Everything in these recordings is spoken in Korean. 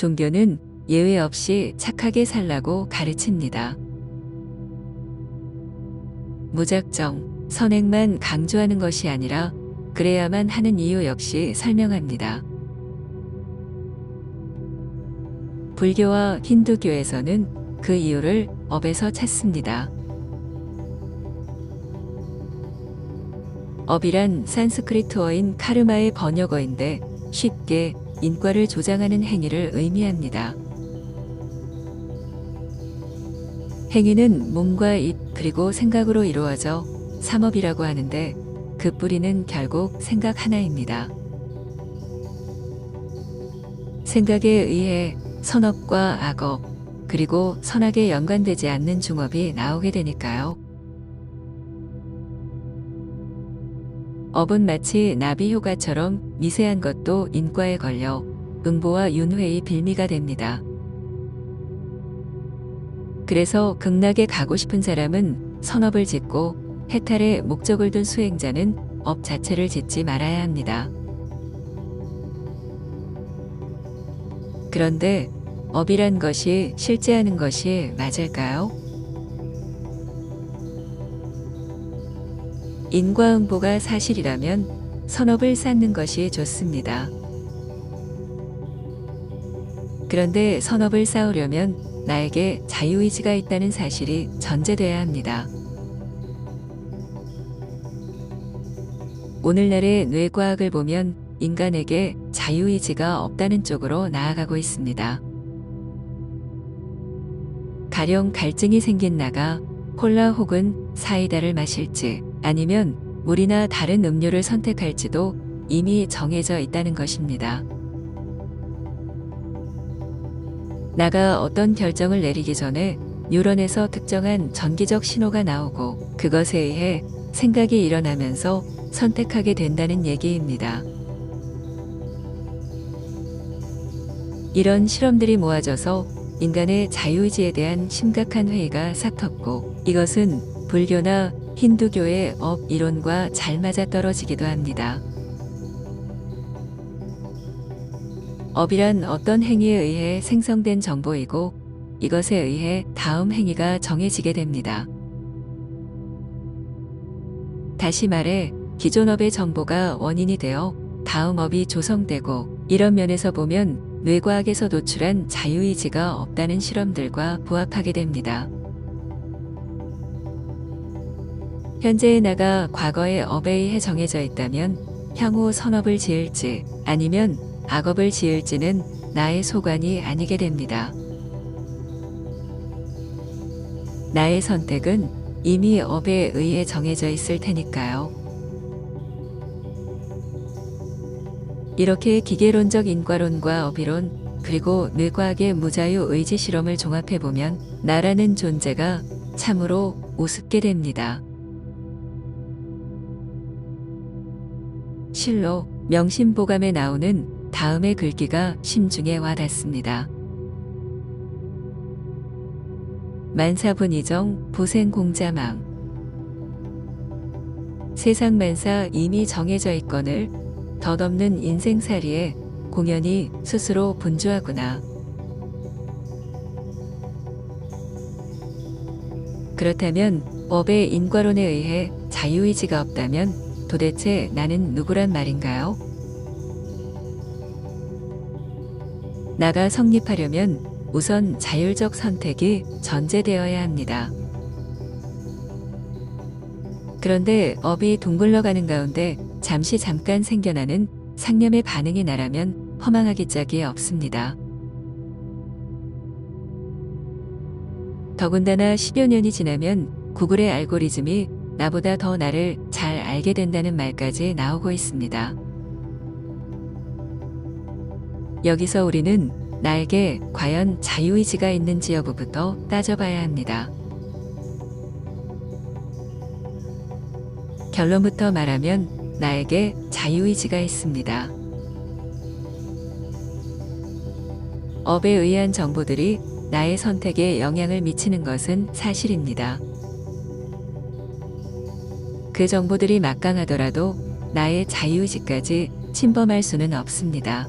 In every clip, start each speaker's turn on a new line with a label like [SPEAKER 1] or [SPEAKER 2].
[SPEAKER 1] 종교는 예외 없이 착하게 살라고 가르칩니다. 무작정 선행만 강조하는 것이 아니라 그래야만 하는 이유 역시 설명합니다. 불교와 힌두교에서는 그 이유를 업에서 찾습니다. 업이란 산스크리트어인 카르마의 번역어인데 쉽게 인과를 조장하는 행위를 의미합니다. 행위는 몸과 입 그리고 생각으로 이루어져 삼업이라고 하는데 그 뿌리는 결국 생각 하나입니다. 생각에 의해 선업과 악업 그리고 선악에 연관되지 않는 중업이 나오게 되니까요. 업은 마치 나비 효과처럼 미세한 것도 인과에 걸려 응보와 윤회의 빌미가 됩니다. 그래서 극락에 가고 싶은 사람은 선업을 짓고 해탈에 목적을 둔 수행자는 업 자체를 짓지 말아야 합니다. 그런데 업이란 것이 실제 하는 것이 맞을까요? 인과응보가 사실이라면 선업을 쌓는 것이 좋습니다. 그런데 선업을 쌓으려면 나에게 자유의지가 있다는 사실이 전제돼야 합니다. 오늘날의 뇌과학을 보면 인간에게 자유의지가 없다는 쪽으로 나아가고 있습니다. 가령 갈증이 생긴 나가 콜라 혹은 사이다를 마실지 아니면 물이나 다른 음료를 선택할지도 이미 정해져 있다는 것입니다. 나가 어떤 결정을 내리기 전에 뉴런에서 특정한 전기적 신호가 나오고 그것에 의해 생각이 일어나면서 선택하게 된다는 얘기입니다. 이런 실험들이 모아져서 인간의 자유의지에 대한 심각한 회의가 싹텄고 이것은 불교나 힌두교의 업 이론과 잘 맞아떨어지기도 합니다. 업이란 어떤 행위에 의해 생성된 정보이고 이것에 의해 다음 행위가 정해지게 됩니다. 다시 말해 기존 업의 정보가 원인이 되어 다음 업이 조성되고 이런 면에서 보면 뇌과학에서 노출한 자유의지가 없다는 실험들과 부합하게 됩니다. 현재의 나가 과거의 의해 정해져 있다면 향후 선업을 지을지 아니면 악업을 지을지는 나의 소관이 아니게 됩니다. 나의 선택은 이미 업에 의해 정해져 있을 테니까요. 이렇게 기계론적 인과론과 업이론 그리고 뇌과학의 무자유 의지 실험을 종합해 보면 나라는 존재가 참으로 우습게 됩니다. 실로 명심보감에 나오는 다음의 글귀가 심중에 와닿습니다. 만사분이정 보생공자망 세상 만사 이미 정해져 있거늘 덧없는 인생살이에 공연히 스스로 분주하구나. 그렇다면 법의 인과론에 의해 자유의지가 없다면 도대체 나는 누구란 말인가요? 나가 성립하려면 우선 자율적 선택이 전제되어야 합니다. 그런데 업이 둥글러 가는 가운데 잠시 잠깐 생겨나는 상념의 반응이 나라면 허망하기 짝이 없습니다. 더군다나 10여 년이 지나면 구글의 알고리즘이 나보다 더 나를 잘 알게 된다는 말까지 나오고 있습니다. 여기서 우리는 나에게 과연 자유의지가 있는지 여부부터 따져봐야 합니다. 결론부터 말하면 나에게 자유의지가 있습니다. 업에 의한 정보들이 나의 선택에 영향을 미치는 것은 사실입니다. 그 정보들이 막강하더라도 나의 자유의지까지 침범할 수는 없습니다.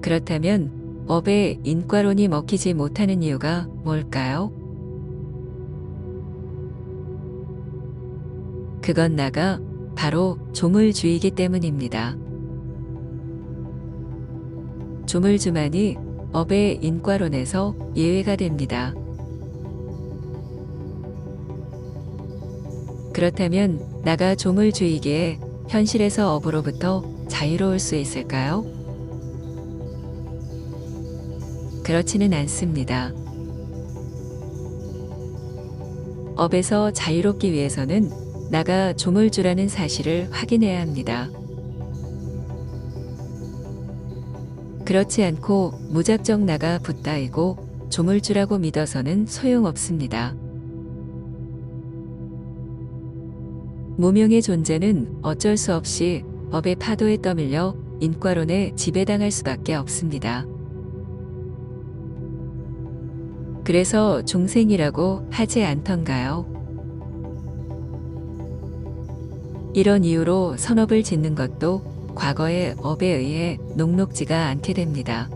[SPEAKER 1] 그렇다면 업에 인과론이 먹히지 못하는 이유가 뭘까요? 그건 나가 바로 조물주의이기 때문입니다. 조물주만이 업의 인과론에서 예외가 됩니다. 그렇다면 나가 조물주의기에 현실에서 업으로부터 자유로울 수 있을까요? 그렇지는 않습니다. 업에서 자유롭기 위해서는 나가 조물주라는 사실을 확인해야 합니다. 그렇지 않고 무작정 나가 붙다이고 조물주라고 믿어서는 소용없습니다. 무명의 존재는 어쩔 수 없이 법의 파도에 떠밀려 인과론에 지배당할 수밖에 없습니다. 그래서 중생이라고 하지 않던가요? 이런 이유로 선업을 짓는 것도 과거의 업에 의해 녹록지가 않게 됩니다.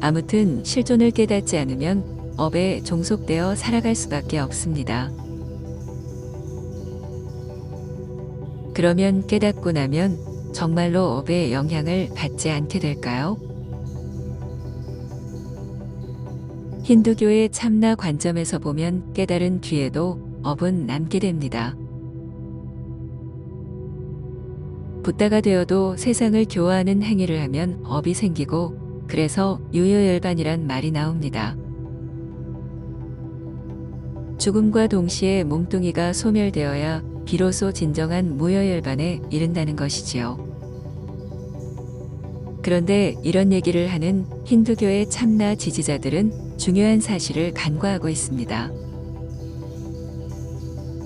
[SPEAKER 1] 아무튼 실존을 깨닫지 않으면 업에 종속되어 살아갈 수밖에 없습니다. 그러면 깨닫고 나면 정말로 업의 영향을 받지 않게 될까요? 힌두교의 참나 관점에서 보면 깨달은 뒤에도 업은 남게 됩니다. 붓다가 되어도 세상을 교화하는 행위를 하면 업이 생기고 그래서 유효열반이란 말이 나옵니다. 죽음과 동시에 몸뚱이가 소멸되어야 비로소 진정한 무효열반에 이른다는 것이지요. 그런데 이런 얘기를 하는 힌두교의 참나 지지자들은 중요한 사실을 간과하고 있습니다.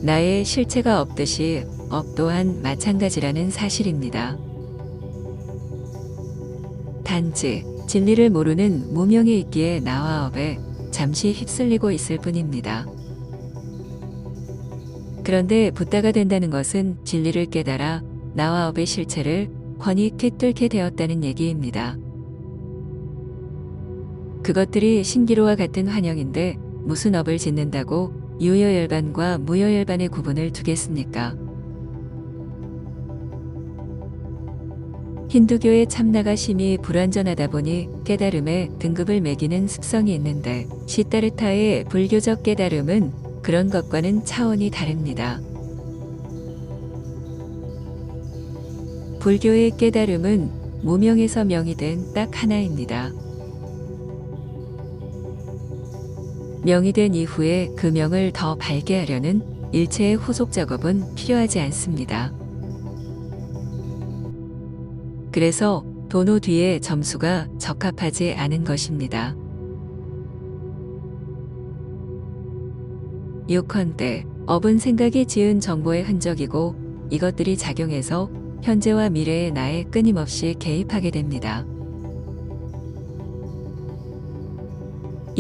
[SPEAKER 1] 나의 실체가 없듯이 업 또한 마찬가지라는 사실입니다. 단지 진리를 모르는 무명이 있기에 나와 업에 잠시 휩쓸리고 있을 뿐입니다. 그런데 붓다가 된다는 것은 진리를 깨달아 나와 업의 실체를 훤히 꿰뚫게 되었다는 얘기입니다. 그것들이 신기로와 같은 환영인데 무슨 업을 짓는다고 유효열반과 무효열반의 구분을 두겠습니까? 힌두교의 참나가 심히 불완전하다 보니 깨달음에 등급을 매기는 습성이 있는데 시타르타의 불교적 깨달음은 그런 것과는 차원이 다릅니다. 불교의 깨달음은 무명에서 명이 된 딱 하나입니다. 명이 된 이후에 그 명을 더 밝게 하려는 일체의 후속 작업은 필요하지 않습니다. 그래서 도노 뒤에 점수가 적합하지 않은 것입니다. 요컨대 업은 생각이 지은 정보의 흔적이고 이것들이 작용해서 현재와 미래의 나에 끊임없이 개입하게 됩니다.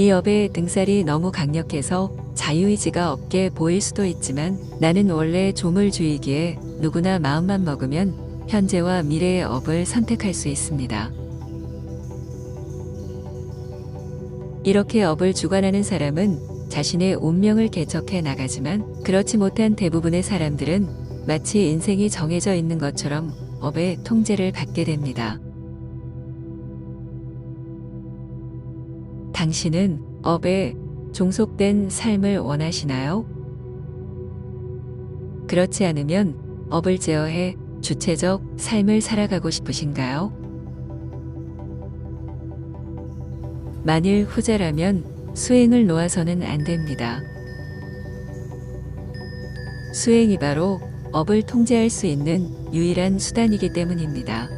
[SPEAKER 1] 이 업의 등살이 너무 강력해서 자유의지가 없게 보일 수도 있지만 나는 원래 조물주의기에 누구나 마음만 먹으면 현재와 미래의 업을 선택할 수 있습니다. 이렇게 업을 주관하는 사람은 자신의 운명을 개척해 나가지만 그렇지 못한 대부분의 사람들은 마치 인생이 정해져 있는 것처럼 업의 통제를 받게 됩니다. 당신은 업에 종속된 삶을 원하시나요? 그렇지 않으면 업을 제어해 주체적 삶을 살아가고 싶으신가요? 만일 후자라면 수행을 놓아서는 안 됩니다. 수행이 바로 업을 통제할 수 있는 유일한 수단이기 때문입니다.